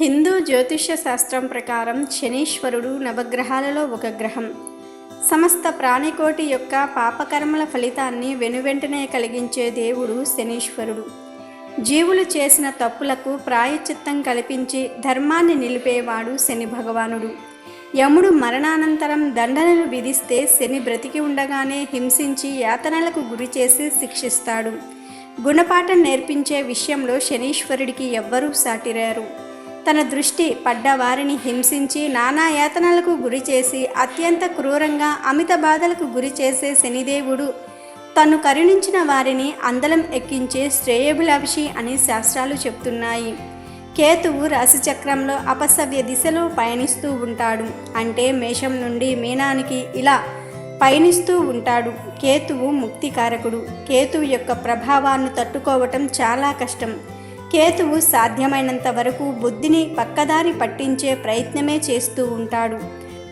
హిందూ జ్యోతిష్య శాస్త్రం ప్రకారం శనీశ్వరుడు నవగ్రహాలలో ఒక గ్రహం. సమస్త ప్రాణికోటి యొక్క పాపకర్మల ఫలితాన్ని వెనువెంటనే కలిగించే దేవుడు శనీశ్వరుడు. జీవులు చేసిన తప్పులకు ప్రాయచిత్తం కల్పించి ధర్మాన్ని నిలిపేవాడు శని భగవానుడు. యముడు మరణానంతరం దండనలు విధిస్తే శని బ్రతికి ఉండగానే హింసించి యాతనలకు గురి చేసి శిక్షిస్తాడు. గుణపాఠం నేర్పించే విషయంలో శనీశ్వరుడికి ఎవ్వరూ సాటిరారు. తన దృష్టి పడ్డ వారిని హింసించి నానా యాతనలకు గురి చేసి అత్యంత క్రూరంగా అమిత బాధలకు గురి చేసే శనిదేవుడు తను కరుణించిన వారిని అందలం ఎక్కించే శ్రేయభిలాషి అని శాస్త్రాలు చెప్తున్నాయి. కేతువు రాశిచక్రంలో అపసవ్య దిశలో పయనిస్తూ ఉంటాడు. అంటే మేషం నుండి మీనానికి ఇలా పయనిస్తూ ఉంటాడు. కేతువు ముక్తికారకుడు. కేతువు యొక్క ప్రభావాన్ని తట్టుకోవటం చాలా కష్టం. కేతువు సాధ్యమైనంత వరకు బుద్ధిని పక్కదారి పట్టించే ప్రయత్నమే చేస్తూ ఉంటాడు.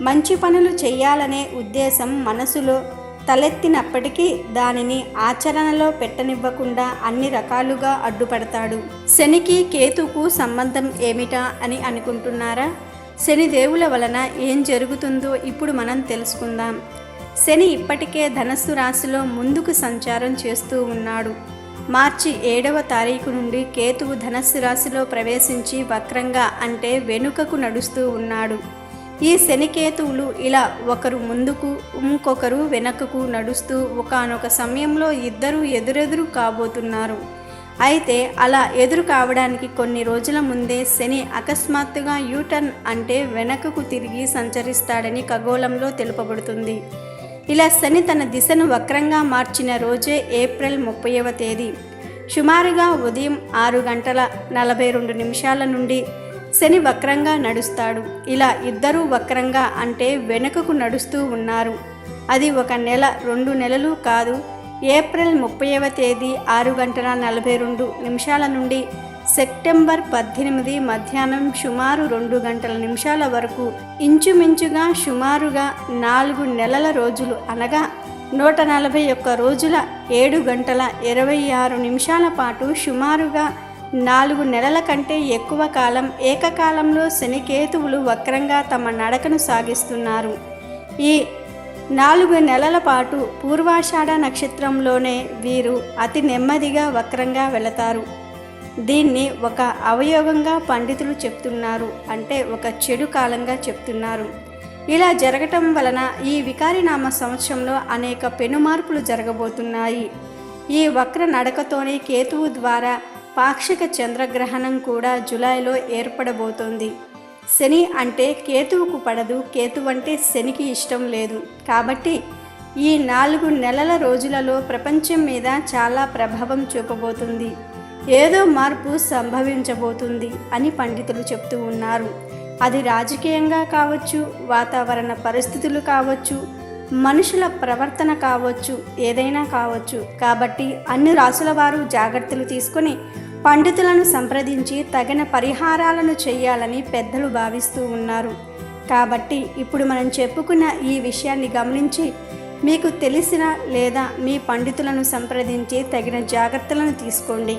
మంచి పనులు చేయాలనే ఉద్దేశం మనసులో తలెత్తినప్పటికీ దానిని ఆచరణలో పెట్టనివ్వకుండా అన్ని రకాలుగా అడ్డుపడతాడు. శనికి కేతుకు సంబంధం ఏమిటా అని అనుకుంటున్నారా? శని దేవుల వలన ఏం జరుగుతుందో ఇప్పుడు మనం తెలుసుకుందాం. శని ఇప్పటికే ధనస్సు రాశిలో ముందుకు సంచారం చేస్తూ ఉన్నాడు. మార్చి ఏడవ తారీఖు నుండి కేతువు ధనస్సు రాశిలో ప్రవేశించి వక్రంగా అంటే వెనుకకు నడుస్తూ ఉన్నాడు. ఈ శనికేతువులు ఇలా ఒకరు ముందుకు ఇంకొకరు వెనకకు నడుస్తూ ఒకానొక సమయంలో ఇద్దరు ఎదురెదురు కాబోతున్నారు. అయితే అలా ఎదురు కావడానికి కొన్ని రోజుల ముందే శని అకస్మాత్తుగా యూటర్న్ అంటే వెనకకు తిరిగి సంచరిస్తాడని ఖగోళంలో తెలుపబడుతుంది. ఇలా శని తన దిశను వక్రంగా మార్చిన రోజే ఏప్రిల్ ముప్పైవ తేదీ. సుమారుగా ఉదయం ఆరు గంటల నలభై రెండు నిమిషాల నుండి శని వక్రంగా నడుస్తాడు. ఇలా ఇద్దరూ వక్రంగా అంటే వెనుకకు నడుస్తూ ఉన్నారు. అది ఒక నెల రెండు నెలలు కాదు. ఏప్రిల్ ముప్పైవ తేదీ ఆరు గంటల నలభై రెండు నిమిషాల నుండి సెప్టెంబర్ పద్దెనిమిది మధ్యాహ్నం సుమారు రెండు గంటల నిమిషాల వరకు ఇంచుమించుగా సుమారుగా నాలుగు నెలల రోజులు అనగా నూట నలభై ఒక్క రోజుల ఏడు గంటల ఇరవై ఆరు నిమిషాల పాటు సుమారుగా నాలుగు నెలల కంటే ఎక్కువ కాలం ఏకకాలంలో శనికేతువులు వక్రంగా తమ నడకను సాగిస్తున్నారు. ఈ నాలుగు నెలల పాటు పూర్వాషాఢ నక్షత్రంలోనే వీరు అతి నెమ్మదిగా వక్రంగా వెళతారు. దీన్ని ఒక అవయోగంగా పండితులు చెప్తున్నారు అంటే ఒక చెడు కాలంగా చెప్తున్నారు. ఇలా జరగటం వలన ఈ వికారినామ సంవత్సరంలో అనేక పెనుమార్పులు జరగబోతున్నాయి. ఈ వక్ర నడకతోనే కేతువు ద్వారా పాక్షిక చంద్రగ్రహణం కూడా జులైలో ఏర్పడబోతోంది. శని అంటే కేతువుకు పడదు కేతువు అంటే శనికి ఇష్టం లేదు. కాబట్టి ఈ నాలుగు నెలల రోజులలో ప్రపంచం మీద చాలా ప్రభావం చూపబోతుంది. ఏదో మార్పు సంభవించబోతుంది అని పండితులు చెప్తూ ఉన్నారు. అది రాజకీయంగా కావచ్చు వాతావరణ పరిస్థితులు కావచ్చు మనుషుల ప్రవర్తన కావచ్చు ఏదైనా కావచ్చు. కాబట్టి అన్ని రాసుల వారు జాగ్రత్తలు తీసుకొని పండితులను సంప్రదించి తగిన పరిహారాలను చేయాలని పెద్దలు భావిస్తూ ఉన్నారు. కాబట్టి ఇప్పుడు మనం చెప్పుకున్న ఈ విషయాన్ని గమనించి మీకు తెలిసిన లేదా మీ పండితులను సంప్రదించి తగిన జాగ్రత్తలను తీసుకోండి.